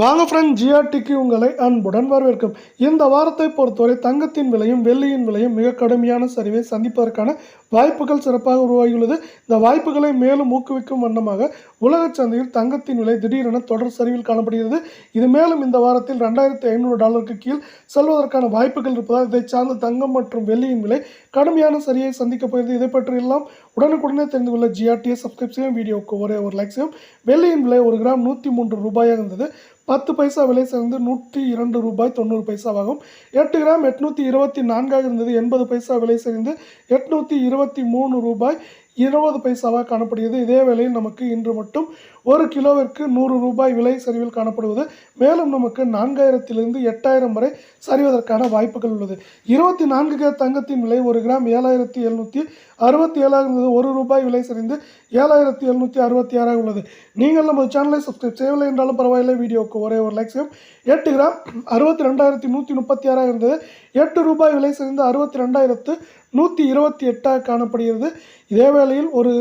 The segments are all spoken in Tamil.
வாங்க ஃப்ரெண்ட் ஜிஆர்டிக்கு உங்களை அன்புடன் வரவேற்கும். இந்த வாரத்தை பொறுத்தவரை தங்கத்தின் விலையும் வெள்ளியின் விலையும் மிக கடுமையான சரிவை சந்திப்பதற்கான வாய்ப்புகள் சிறப்பாக உருவாகியுள்ளது. இந்த வாய்ப்புகளை மேலும் ஊக்குவிக்கும் வண்ணமாக உலக சந்தையில் தங்கத்தின் விலை திடீரென தொடர் சரிவில் காணப்படுகிறது. இது மேலும் இந்த வாரத்தில் ரெண்டாயிரத்தி ஐநூறு டாலருக்கு கீழ் செல்வதற்கான வாய்ப்புகள் இருப்பதால் இதை சார்ந்த தங்கம் மற்றும் வெள்ளியின் விலை கடுமையான சரியை சந்திக்கப் போகிறது. இதை பற்றி எல்லாம் உடனுக்குடனே தெரிந்து கொள்ள ஜிஆர்டியை சப்ஸ்கிரைப் செய்யும் வீடியோவுக்கு ஒரே ஒரு லைக் செய்யும் வெள்ளியின் விலை ஒரு கிராம் நூற்றி மூன்று ரூபாயாக இருந்தது. பத்து பைசா விலை சேர்ந்து நூற்றி இரண்டு ரூபாய் தொண்ணூறு பைசாவாகும். எட்டு கிராம் எட்நூற்றி இருபத்தி நான்காக இருந்தது. எண்பது பைசா விலை சேர்ந்து எட்நூற்றி இருபத்தி மூணு ரூபாய் இருபது பைசாவாக காணப்படுகிறது. இதே வேளையில் நமக்கு இன்று மட்டும் ஒரு கிலோவிற்கு நூறு ரூபாய் விலை சரிவில் காணப்படுவது. மேலும் நமக்கு நான்காயிரத்திலிருந்து எட்டாயிரம் வரை சரிவதற்கான வாய்ப்புகள் உள்ளது. இருபத்தி நான்கு கிராம் தங்கத்தின் விலை ஒரு கிராம் ஏழாயிரத்தி எழுநூற்றி அறுபத்தி ஏழாக இருந்தது. ஒரு ரூபாய் விலை சரிந்து ஏழாயிரத்தி எழுநூற்றி அறுபத்தி ஆறாக உள்ளது. நீங்கள் நமது சேனலை சப்ஸ்கிரைப் செய்யவில்லை என்றாலும் பரவாயில்லை. வீடியோவுக்கு ஒரே ஒரு லைக் செய்யும் எட்டு கிராம் அறுபத்தி ரெண்டாயிரத்தி நூற்றி முப்பத்தி ஆறாக இருந்தது. எட்டு ரூபாய் விலை சரிந்து அறுபத்தி ரெண்டாயிரத்து நூற்றி இருபத்தி எட்டாக காணப்படுகிறது. இதே வேளையில் ஒரு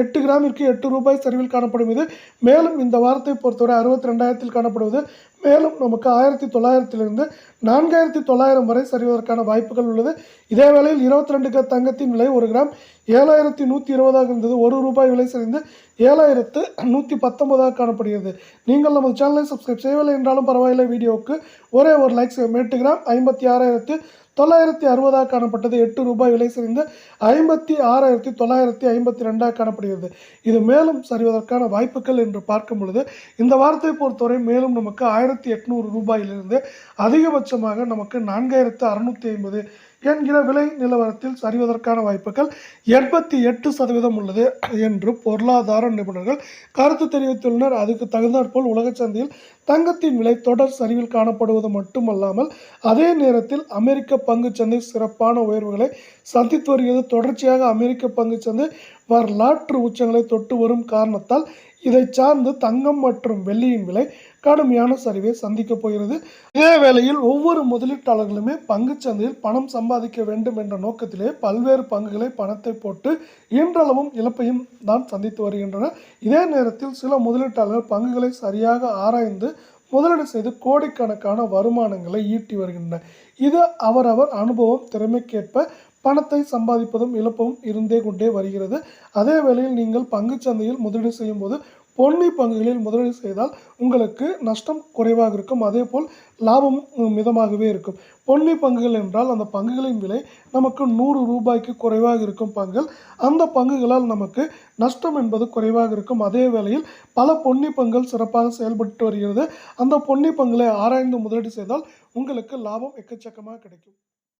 எட்டு கிராமிற்கு எட்டு ரூபாய் சரிவில் காணப்படும் இது. மேலும் இந்த வாரத்தை பொறுத்தவரை அறுபத்தி ரெண்டாயிரத்தில் காணப்படுவது. மேலும் நமக்கு ஆயிரத்தி தொள்ளாயிரத்திலிருந்து நான்காயிரத்தி தொள்ளாயிரம் வரை சரிவதற்கான வாய்ப்புகள் உள்ளது. இதே வேளையில் இருபத்தி ரெண்டு தங்கத்தின் விலை ஒரு கிராம். ஏழாயிரத்தி நூற்றி இருபதாக இருந்தது. ஒரு ரூபாய் விலை சரிந்து ஏழாயிரத்து நூற்றி பத்தொன்பதாக காணப்படுகிறது. நீங்கள் நமது சேனலை சப்ஸ்கிரைப் செய்யவில்லை என்றாலும் பரவாயில்லை. வீடியோவுக்கு ஒரே ஒரு லைக் எட்டு கிராம் ஐம்பத்தி ஆறாயிரத்து தொள்ளாயிரத்தி அறுபதாக காணப்பட்டது எட்டு ரூபாய் விலை சரிந்து ஐம்பத்தி ஆறாயிரத்தி தொள்ளாயிரத்தி ஐம்பத்தி ரெண்டாக காணப்படுகிறது. இது மேலும் சரிவதற்கான வாய்ப்புகள் என்று பார்க்கும் பொழுது இந்த வாரத்தை பொறுத்தவரை மேலும் நமக்கு ஆயிரத்தி எட்நூறு ரூபாயிலிருந்து அதிகபட்சமாக நமக்கு நான்காயிரத்து அறுநூற்றி ஐம்பது என்கிற விலை நிலவரத்தில் சரிவதற்கான வாய்ப்புகள் எண்பத்தி எட்டு சதவீதம் உள்ளது என்று பொருளாதார நிபுணர்கள் கருத்து தெரிவித்துள்ளனர். அதுக்கு தகுந்தாற்போல் உலக சந்தையில் தங்கத்தின் விலை தொடர் சரிவில் காணப்படுவது மட்டுமல்லாமல் அதே நேரத்தில் அமெரிக்க பங்குச்சந்தை சிறப்பான உயர்வுகளை சந்தித்து வருகிறது. தொடர்ச்சியாக அமெரிக்க பங்குச்சந்தை வரலாற்று உச்சங்களை தொட்டு வரும் காரணத்தால் இதை சார்ந்து தங்கம் மற்றும் வெள்ளியின் விலை கடுமையான சரிவை சந்திக்கப் போகிறது. இதே வேளையில் ஒவ்வொரு முதலீட்டாளர்களுமே பங்குச்சந்தையில் பணம் சம்பாதிக்க வேண்டும் என்ற நோக்கத்திலே பல்வேறு பங்குகளை பணத்தை போட்டு இன்றளவும் இழப்பையும் தான் சந்தித்து வருகின்றனர். இதே நேரத்தில் சில முதலீட்டாளர்கள் பங்குகளை சரியாக ஆராய்ந்து முதலீடு செய்து கோடிக்கணக்கான வருமானங்களை ஈட்டி வருகின்றனர். இது அவரவர் அனுபவம் திறமைக்கேற்ப பணத்தை சம்பாதிப்பதும் இழப்பும் இருந்தே கொண்டே வருகிறது. அதே வேளையில் நீங்கள் பங்குச்சந்தையில் முதலீடு செய்யும் போது பொன்னி பங்குகளில் முதலீடு செய்தால் உங்களுக்கு நஷ்டம் குறைவாக இருக்கும். அதே போல் லாபம் மிதமாகவே இருக்கும். பொன்னி பங்குகள் என்றால் அந்த பங்குகளின் விலை நமக்கு நூறு ரூபாய்க்கு குறைவாக இருக்கும் பங்குகள். அந்த பங்குகளால் நமக்கு நஷ்டம் என்பது குறைவாக இருக்கும். அதே வேளையில் பல பொன்னி பங்குகள் சிறப்பாக செயல்பட்டு வருகிறது. அந்த பொன்னி பங்குகளை ஆராய்ந்து முதலீடு செய்தால் உங்களுக்கு லாபம் எக்கச்சக்கமாக கிடைக்கும்.